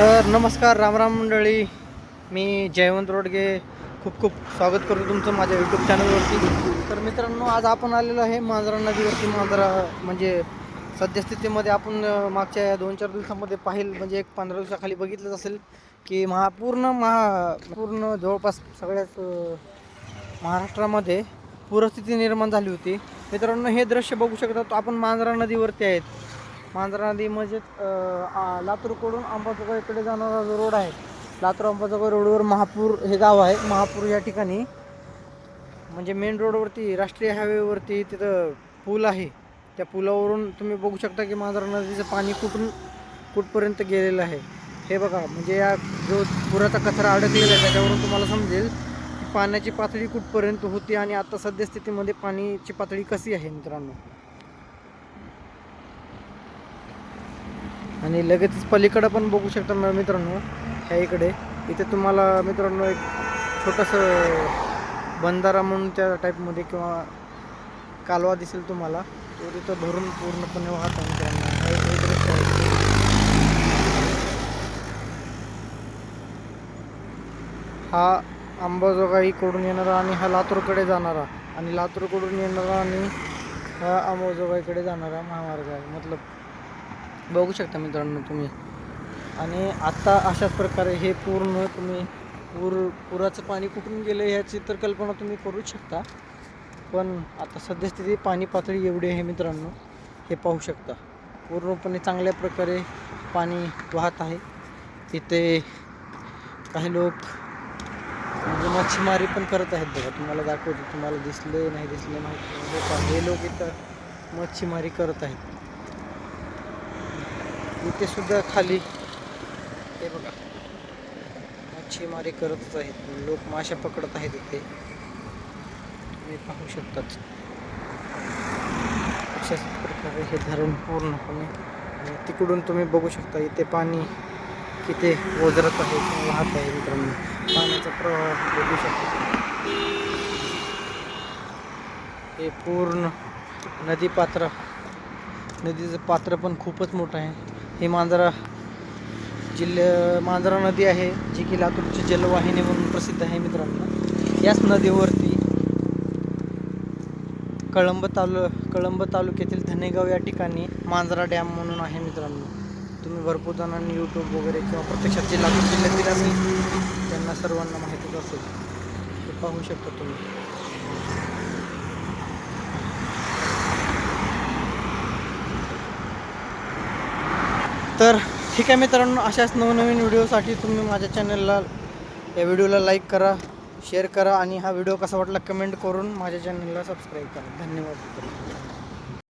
तर नमस्कार रामराम मंडळी. मी जयवंत रोडगे खूप खूप स्वागत करतो तुमचं माझ्या यूट्यूब चॅनलवरती तर मित्रांनो आज आपण आलेलो आहे मांजरा नदीवरती. मांजरा म्हणजे सद्यस्थितीमध्ये आपण मागच्या या दोन चार दिवसामध्ये पाहिलं. म्हणजे एक पंधरा दिवसाखाली बघितलंच असेल की महा पूर्ण महा पूर्ण जवळपास सगळ्याच महाराष्ट्रामध्ये पूरस्थिती निर्माण झाली होती. मित्रांनो हे दृश्य बघू शकता तो आपण मांजरा नदीवरती आहेत. मांजरा नदी म्हणजे लातूरकडून अंबाजोगाईकडे जाणारा जो रोड आहे लातूर अंबाजोगाई रोडवर महापूर हे गाव आहे. महापूर या ठिकाणी. म्हणजे मेन रोडवरती राष्ट्रीय हायवेवरती तिथं पूल आहे. त्या पुलावरून तुम्ही बघू शकता की मांजरा नदीचं पाणी कुठून कुठपर्यंत गेलेलं आहे. हे बघा म्हणजे या जो पुराचा कचरा अडकलेला आहे त्याच्यावरून तुम्हाला समजेल की पाण्याची पातळी कुठपर्यंत होती आणि आता सद्यस्थितीमध्ये पाण्याची पातळी कशी आहे मित्रांनो. आणि लगेचच पलीकडं पण बघू शकता म- मित्रांनो ह्या इकडे. इथे तुम्हाला मित्रांनो एक छोटंसं बंधारा म्हणून त्या टाईपमध्ये किंवा कालवा दिसेल तुम्हाला. तो तिथं भरून पूर्णपणे वाहत आहे मित्रांनो. हा दृश्य आहे. हा अंबाजोगाईकडून येणारा आणि हा लातूरकडे जाणारा. आणि लातूरकडून येणारा आणि हा अंबाजोगाईकडे जाणारा महामार्ग आहे. मतलब बघू शकता मित्रांनो तुम्ही. आणि आता अशाच प्रकारे हे पूर्ण तुम्ही पूर पुराचं पाणी कुठून गेलं ह्याची तर कल्पना तुम्ही करूच शकता. पण आता सद्यस्थिती पाणी पातळी एवढी आहे मित्रांनो हे पाहू शकता. पूर्णपणे चांगल्या प्रकारे पाणी वाहत आहे. तिथे काही लोक म्हणजे मच्छीमारी पण करत आहेत बघा. तुम्हाला दाखवतो तुम्हाला दिसले नाही दिसले माहिती. नाही. हे लोक इथं मच्छीमारी करत आहेत. इथे सुद्धा खाली. हे बघा. मच्छीमारी करतच आहेत. लोक मासे पकडत आहेत इथे. तुम्ही पाहू शकताच अशाच प्रकारे हे धरण पूर्णपणे आणि तिकडून तुम्ही बघू शकता इथे पाणी किती ओझरत आहे किंवा वाहत आहे मित्रांनो. पाण्याचा प्रवाह बघू शकता हे पूर्ण नदी पात्र नदीचं पात्र पण खूपच मोठं आहे. हे मांजरा जिल्ह्या मांजरा नदी आहे जी की लातूरची जलवाहिनी म्हणून प्रसिद्ध आहे मित्रांनो. याच नदीवरती कळंब तालु कळंब तालुक्यातील धनेगाव या ठिकाणी मांजरा डॅम म्हणून आहे मित्रांनो. तुम्ही भरपूर जणांनी यूट्यूब वगैरे किंवा प्रत्यक्षात जे लातूर जिल्ह्यातील असेल त्यांना सर्वांना माहितीच असेल. ते पाहू शकता तुम्ही. तर ठीक आहे मित्रांनो अशाच नवनवीन व्हिडिओसाठी तुम्ही माझ्या चॅनलला या व्हिडिओला लाईक करा शेअर करा आणि हा व्हिडिओ कसा वाटला कमेंट करून माझ्या चॅनलला सबस्क्राईब करा. धन्यवाद मित्रांनो.